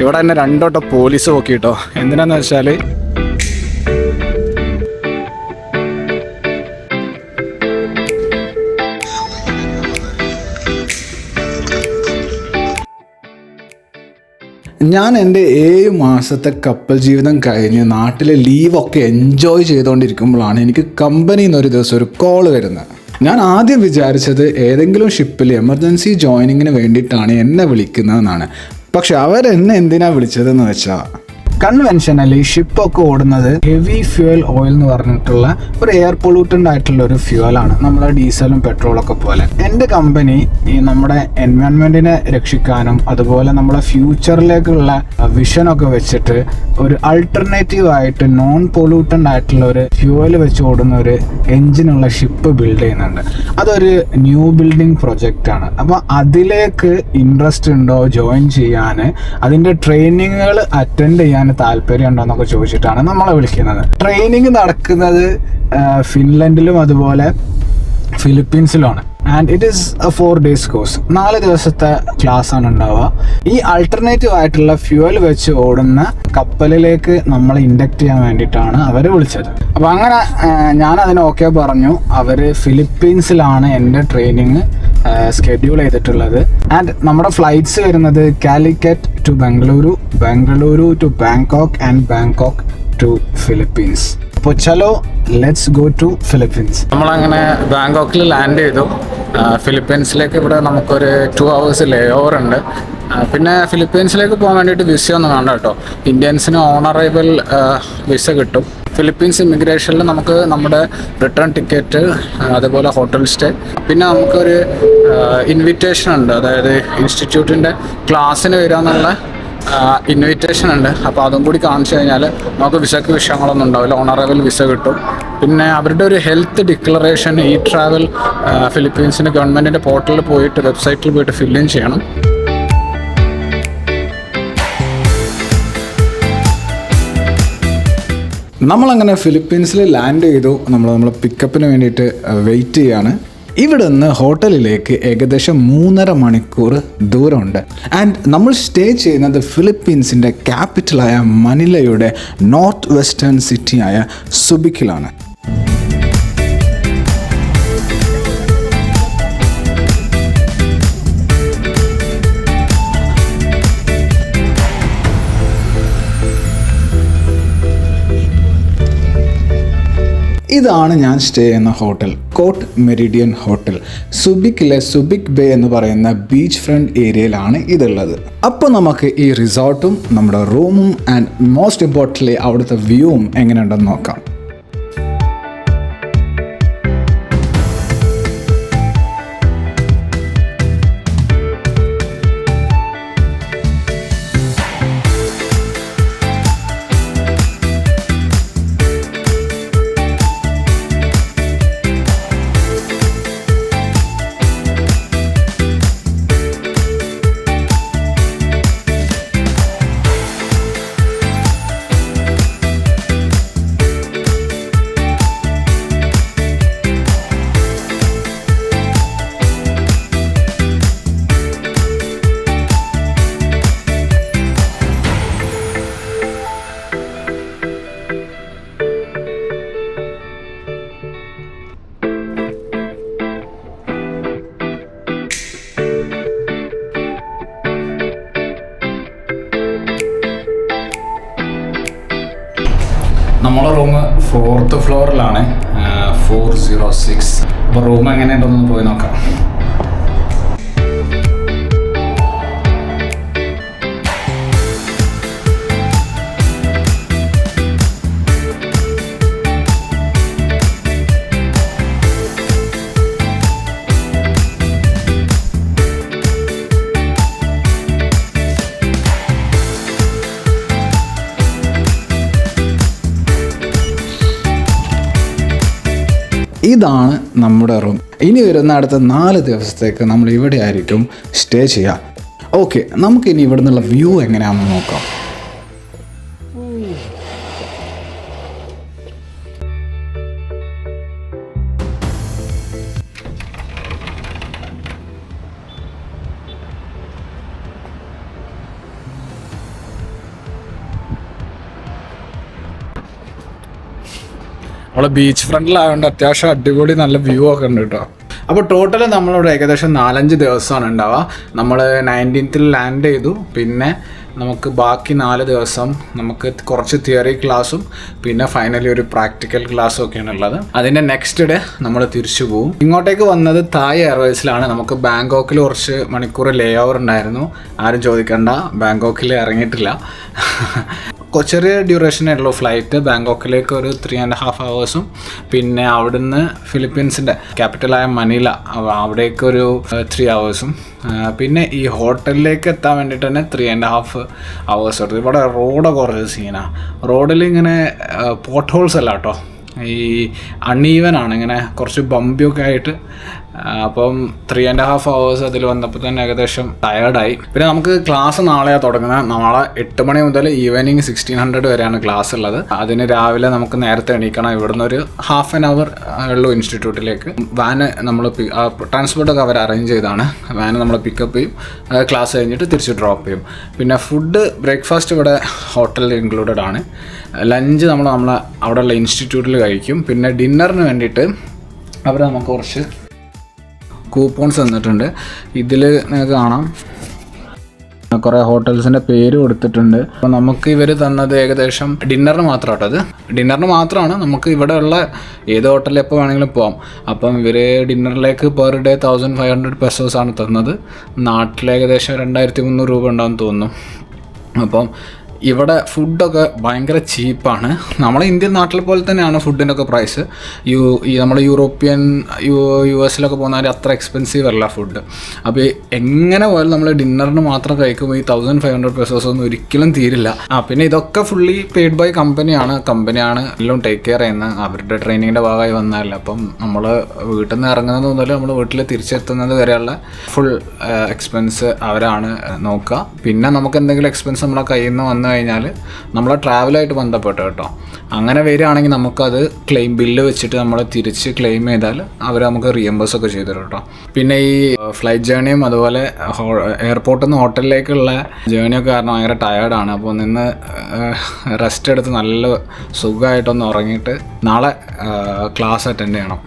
ഇവിടെ തന്നെ രണ്ടോട്ടം പോലീസ് നോക്കിട്ടോ എന്തിനാന്ന് വെച്ചാൽ ഞാൻ എന്റെ ഏഴ് മാസത്തെ കപ്പൽ ജീവിതം കഴിഞ്ഞ് നാട്ടിലെ ലീവൊക്കെ എൻജോയ് ചെയ്തുകൊണ്ടിരിക്കുമ്പോഴാണ് എനിക്ക് കമ്പനിയിൽ നിന്ന് ഒരു ദിവസം ഒരു കോൾ വരുന്നത്. ഞാൻ ആദ്യം വിചാരിച്ചത് ഏതെങ്കിലും ഷിപ്പിൽ എമർജൻസി ജോയിനിങ്ങിന് വേണ്ടിയിട്ടാണ് എന്നെ വിളിക്കുന്നതെന്നാണ്. പക്ഷെ അവരെന്നെ എന്തിനാണ് വിളിച്ചതെന്ന് വെച്ചാൽ കൺവെൻഷനലി ഷിപ്പൊക്കെ ഓടുന്നത് ഹെവി ഫ്യൂൽ ഓയിൽ എന്ന് പറഞ്ഞിട്ടുള്ള ഒരു എയർ പൊള്യൂട്ടന്റ് ആയിട്ടുള്ള ഒരു ഫ്യൂവലാണ് നമ്മുടെ ഡീസലും പെട്രോളൊക്കെ പോലെ. എന്റെ കമ്പനി ഈ നമ്മുടെ എൻവയോൺമെന്റിനെ രക്ഷിക്കാനും അതുപോലെ നമ്മുടെ ഫ്യൂച്ചറിലേക്കുള്ള വിഷനൊക്കെ വെച്ചിട്ട് ഒരു അൾട്ടർനേറ്റീവ് ആയിട്ട് നോൺ പൊള്യൂട്ടന്റ് ആയിട്ടുള്ള ഒരു ഫ്യൂവൽ വെച്ച് ഓടുന്ന ഒരു എഞ്ചിനുള്ള ഷിപ്പ് ബിൽഡ് ചെയ്യുന്നുണ്ട്. അതൊരു ന്യൂ ബിൽഡിംഗ് പ്രൊജക്റ്റ് ആണ്. അപ്പോൾ അതിലേക്ക് ഇൻട്രസ്റ്റ് ഉണ്ടോ? ജോയിൻ ചെയ്യാൻ. അതിന്റെ ട്രെയിനിങ്ങുകൾ അറ്റൻഡ് ചെയ്യാൻ താല്പര്യം ഉണ്ടോ എന്നൊക്കെ ചോദിച്ചിട്ടാണ് നമ്മളെ വിളിക്കുന്നത്. ട്രെയിനിങ് നടക്കുന്നത് ഫിൻലൻഡിലും അതുപോലെ ഫിലിപ്പീൻസിലുമാണ്. And it is a four days course നാല് ദിവസത്തെ ക്ലാസ് ആണ് ഉണ്ടാവുക. ഈ അൾട്ടർനേറ്റീവ് ആയിട്ടുള്ള ഫ്യൂവൽ വെച്ച് ഓടുന്ന കപ്പലിലേക്ക് നമ്മളെ ഇൻഡക്ട് ചെയ്യാൻ വേണ്ടിയിട്ടാണ് അവർ വിളിച്ചത്. അപ്പോൾ അങ്ങനെ ഞാൻ അതിന് ഓക്കെ പറഞ്ഞു. അവർ ഫിലിപ്പീൻസിലാണ് എന്റെ ട്രെയിനിങ് സ്കെഡ്യൂൾ ചെയ്തിട്ടുള്ളത്. ആൻഡ് നമ്മുടെ ഫ്ലൈറ്റ്സ് വരുന്നത് Calicut to Bengaluru Bengaluru to Bangkok and Bangkok to Philippines അപ്പോൾ ചലോ ലെറ്റ്സ് ഗോ ടു ഫിലിപ്പീൻസ് നമ്മളങ്ങനെ ബാങ്കോക്കിൽ ലാൻഡ് ചെയ്തു. ഫിലിപ്പീൻസിലേക്ക് ഇവിടെ നമുക്കൊരു ടു ഹവേഴ്സ് ലേ ഓവർ ഉണ്ട് പിന്നെ ഫിലിപ്പീൻസിലേക്ക് പോകാൻ വേണ്ടിയിട്ട് വിസ ഒന്നും വേണ്ട കേട്ടോ. ഇന്ത്യൻസിന് ഓണറേബിൾ വിസ കിട്ടും. ഫിലിപ്പീൻസ് ഇമിഗ്രേഷനിൽ നമുക്ക് നമ്മുടെ റിട്ടേൺ ടിക്കറ്റ് അതുപോലെ ഹോട്ടൽ സ്റ്റേ പിന്നെ നമുക്കൊരു ഇൻവിറ്റേഷൻ ഉണ്ട്. അതായത് ഇൻസ്റ്റിറ്റ്യൂട്ടിന്റെ ക്ലാസ്സിന് വരാമെന്നുള്ള ഇൻവിറ്റേഷൻ ഉണ്ട്. അപ്പോൾ അതും കൂടി കാണിച്ചു കഴിഞ്ഞാൽ നമുക്ക് വിസക്ക് വിഷയങ്ങളൊന്നും ഉണ്ടാവില്ല. ഓണറബിൾ വിസ കിട്ടും. പിന്നെ അവരുടെ ഒരു ഹെൽത്ത് ഡിക്ലറേഷൻ ഈ ട്രാവൽ ഫിലിപ്പീൻസിന്റെ ഗവൺമെന്റിന്റെ പോർട്ടലിൽ പോയിട്ട് വെബ്സൈറ്റിൽ പോയിട്ട് ഫില്ലിൻ ചെയ്യണം. നമ്മളങ്ങനെ ഫിലിപ്പീൻസിൽ ലാൻഡ് ചെയ്തു. നമ്മൾ നമ്മൾ പിക്കപ്പിന് വേണ്ടിയിട്ട് വെയിറ്റ് ചെയ്യാണ്. ഇവിടെ നിന്ന് ഹോട്ടലിലേക്ക് ഏകദേശം മൂന്നര മണിക്കൂർ ദൂരമുണ്ട്. ആൻഡ് നമ്മൾ സ്റ്റേ ചെയ്യുന്നത് ഫിലിപ്പീൻസിന്റെ ക്യാപിറ്റലായ മനിലയുടെ നോർത്ത് വെസ്റ്റേൺ സിറ്റിയായ സുബിക്കിലാണ്. ഇതാണ് ഞാൻ സ്റ്റേ ചെയ്യുന്ന ഹോട്ടൽ കോട്ട് മെറിഡിയൻ ഹോട്ടൽ സുബിക്കിലെ സുബിക് ബേ എന്ന് പറയുന്ന ബീച്ച് ഫ്രണ്ട് ഏരിയയിലാണ് ഇതുള്ളത്. അപ്പോൾ നമുക്ക് ഈ റിസോർട്ടും നമ്മുടെ റൂമും ആൻഡ് മോസ്റ്റ് ഇമ്പോർട്ടന്റ്ലി അവിടുത്തെ വ്യൂവും എങ്ങനെയുണ്ടെന്ന് നോക്കാം. നമ്മളെ റൂം ഫോർത്ത് ഫ്ലോറിലാണ് ഫോർ സീറോ സിക്സ് അപ്പോൾ റൂം എങ്ങനെയുണ്ടെന്ന് പോയി നോക്കാം. ഇതാണ് നമ്മുടെ റൂം. ഇനി വരുന്ന അടുത്ത നാല് ദിവസത്തേക്ക് നമ്മൾ ഇവിടെ ആയിരിക്കും സ്റ്റേ ചെയ്യുക ഓക്കെ നമുക്കിനി ഇവിടെ നിന്നുള്ള വ്യൂ എങ്ങനെയാണെന്ന് നോക്കാം. നമ്മളെ ബീച്ച് ഫ്രണ്ടിലായതുകൊണ്ട് അത്യാവശ്യം അടിപൊളി നല്ല വ്യൂ ഒക്കെ ഉണ്ട് കേട്ടോ അപ്പോൾ ടോട്ടൽ നമ്മളിവിടെ ഏകദേശം നാലഞ്ച് ദിവസമാണ് ഉണ്ടാവുക. നമ്മൾ നയന്റീൻത്തിൽ ലാൻഡ് ചെയ്തു. പിന്നെ നമുക്ക് ബാക്കി നാല് ദിവസം നമുക്ക് കുറച്ച് തിയറി ക്ലാസ്സും പിന്നെ ഫൈനലി ഒരു പ്രാക്ടിക്കൽ ക്ലാസ്സും ഒക്കെയാണ് ഉള്ളത്. അതിന്റെ നെക്സ്റ്റ് ഡേ നമ്മൾ തിരിച്ചു പോകും ഇങ്ങോട്ടേക്ക് വന്നത് തായ് എയർവേസിലാണ് നമുക്ക് ബാങ്കോക്കിൽ കുറച്ച് മണിക്കൂർ ലേ ഓവർ ഉണ്ടായിരുന്നു. ആരും ചോദിക്കണ്ട. ബാങ്കോക്കിൽ ഇറങ്ങിയിട്ടില്ല. ചെറിയ ഡ്യൂറേഷനേ ഉള്ളൂ ഫ്ലൈറ്റ് ബാങ്കോക്കിലേക്ക് ഒരു ത്രീ ആൻഡ് ഹാഫ് ഹവേഴ്സും പിന്നെ അവിടുന്ന് ഫിലിപ്പീൻസിന്റെ ക്യാപിറ്റലായ മനില അവ- അവിടേക്ക് ഒരു ത്രീ ഹവേഴ്സും പിന്നെ ഈ ഹോട്ടലിലേക്ക് എത്താൻ വേണ്ടിയിട്ട് തന്നെ ത്രീ ആൻഡ് ഹാഫ് ഹവേഴ്സ് എടുത്തു. ഇവിടെ റോഡ് കുറച്ച് സീനാണ് റോഡിൽ ഇങ്ങനെ പോട്ട് ഹോൾസ് അല്ല കേട്ടോ. ഈ ആണ്. ഇങ്ങനെ കുറച്ച് ബമ്പിയൊക്കെ ആയിട്ട് അപ്പം ത്രീ ആൻഡ് ഹാഫ് അവേഴ്സ് അതിൽ വന്നപ്പോൾ തന്നെ ഏകദേശം ടയേർഡായി പിന്നെ നമുക്ക് ക്ലാസ് നാളെയാണ് തുടങ്ങുന്നത് നാളെ എട്ട് മണി മുതൽ ഈവനിങ് സിക്സ്റ്റീൻ ഹൺഡ്രഡ് വരെയാണ് ക്ലാസ് ഉള്ളത്. അതിന് രാവിലെ നമുക്ക് നേരത്തെ എണീക്കണം. ഇവിടുന്ന് ഒരു ഹാഫ് ആൻ അവർ ഉള്ളൂ ഇൻസ്റ്റിറ്റ്യൂട്ടിലേക്ക് വാന് നമ്മൾ ട്രാൻസ്പോർട്ടൊക്കെ അവർ അറേഞ്ച് ചെയ്താണ്. വാന് നമ്മൾ പിക്കപ്പ് ചെയ്യും. ക്ലാസ് കഴിഞ്ഞിട്ട് തിരിച്ച് ഡ്രോപ്പ് ചെയ്യും. പിന്നെ ഫുഡ് ബ്രേക്ക്ഫാസ്റ്റ് ഇവിടെ ഹോട്ടലിൽ ഇൻക്ലൂഡഡ് ആണ്. ലഞ്ച് നമ്മൾ നമ്മളെ അവിടെയുള്ള ഇൻസ്റ്റിറ്റ്യൂട്ടിൽ കഴിക്കും. പിന്നെ ഡിന്നറിന് വേണ്ടിയിട്ട് അവർ നമുക്ക് കുറച്ച് കൂപ്പോൺസ് തന്നിട്ടുണ്ട്. ഇതിൽ നിങ്ങൾക്ക് കാണാം. കുറേ ഹോട്ടൽസിന്റെ പേര് കൊടുത്തിട്ടുണ്ട്. അപ്പോൾ നമുക്ക് ഇവർ തന്നത് ഏകദേശം ഡിന്നറിന് മാത്രം കേട്ടോ അത്. ഡിന്നറിന് മാത്രമാണ് നമുക്ക് ഇവിടെ ഉള്ള ഏത് ഹോട്ടലിൽ എപ്പോൾ വേണമെങ്കിലും പോകാം അപ്പം ഇവർ ഡിന്നറിലേക്ക് per day thousand five hundred pesos ആണ് തന്നത്. നാട്ടിൽ ഏകദേശം രണ്ടായിരത്തി മുന്നൂറ് രൂപ ഉണ്ടാകുമെന്ന് തോന്നുന്നു. അപ്പം ഇവിടെ ഫുഡൊക്കെ ഭയങ്കര ചീപ്പാണ് നമ്മളെ ഇന്ത്യൻ നാട്ടിൽ പോലെ തന്നെയാണ് ഫുഡിന്റെ ഒക്കെ പ്രൈസ് യു ഈ നമ്മൾ യൂറോപ്യൻ യു യു എസിലൊക്കെ പോകുന്നവർ അത്ര എക്സ്പെൻസീവ് അല്ല ഫുഡ് അപ്പോൾ എങ്ങനെ പോയാലും നമ്മൾ ഡിന്നറിന് മാത്രം കഴിക്കുമ്പോൾ ഈ തൗസൻഡ് ഫൈവ് ഹൺഡ്രഡ് പെസോസ് ഒന്നും ഒരിക്കലും തീരില്ല. ആ പിന്നെ ഇതൊക്കെ ഫുള്ളി പെയ്ഡ് ബൈ കമ്പനിയാണ് കമ്പനിയാണ് എല്ലാം ടേക്ക് കെയർ ചെയ്യുന്നത്. അവരുടെ ട്രെയിനിങ്ങിന്റെ ഭാഗമായി വന്നതല്ല. അപ്പം നമ്മൾ വീട്ടിൽ നിന്ന് ഇറങ്ങുന്നത് മുതൽ നമ്മൾ വീട്ടിൽ തിരിച്ചെത്തുന്നത് വരെയുള്ള ഫുൾ എക്സ്പെൻസ് അവരാണ് നോക്കുക. പിന്നെ നമുക്ക് എന്തെങ്കിലും എക്സ്പെൻസ് നമ്മളെ കയ്യിൽ നിന്ന് വന്നു കഴിഞ്ഞാൽ നമ്മളെ ട്രാവലായിട്ട് ബന്ധപ്പെട്ട് കേട്ടോ. അങ്ങനെ വരികയാണെങ്കിൽ നമുക്കത് ക്ലെയിം ബില്ല് വെച്ചിട്ട് നമ്മൾ തിരിച്ച് ക്ലെയിം ചെയ്താൽ അവർ നമുക്ക് റിയംബേഴ്സ് ഒക്കെ ചെയ്തു കേട്ടോ. പിന്നെ ഈ ഫ്ലൈറ്റ് ജേണിയും അതുപോലെ എയർപോർട്ടിൽ നിന്ന് ഹോട്ടലിലേക്കുള്ള ജേണിയൊക്കെ കാരണം ഭയങ്കര ടയേർഡാണ് അപ്പോൾ നിന്ന് റെസ്റ്റ് എടുത്ത് നല്ല സുഖമായിട്ടൊന്ന് ഉറങ്ങിയിട്ട് നാളെ ക്ലാസ് അറ്റൻഡ് ചെയ്യണം.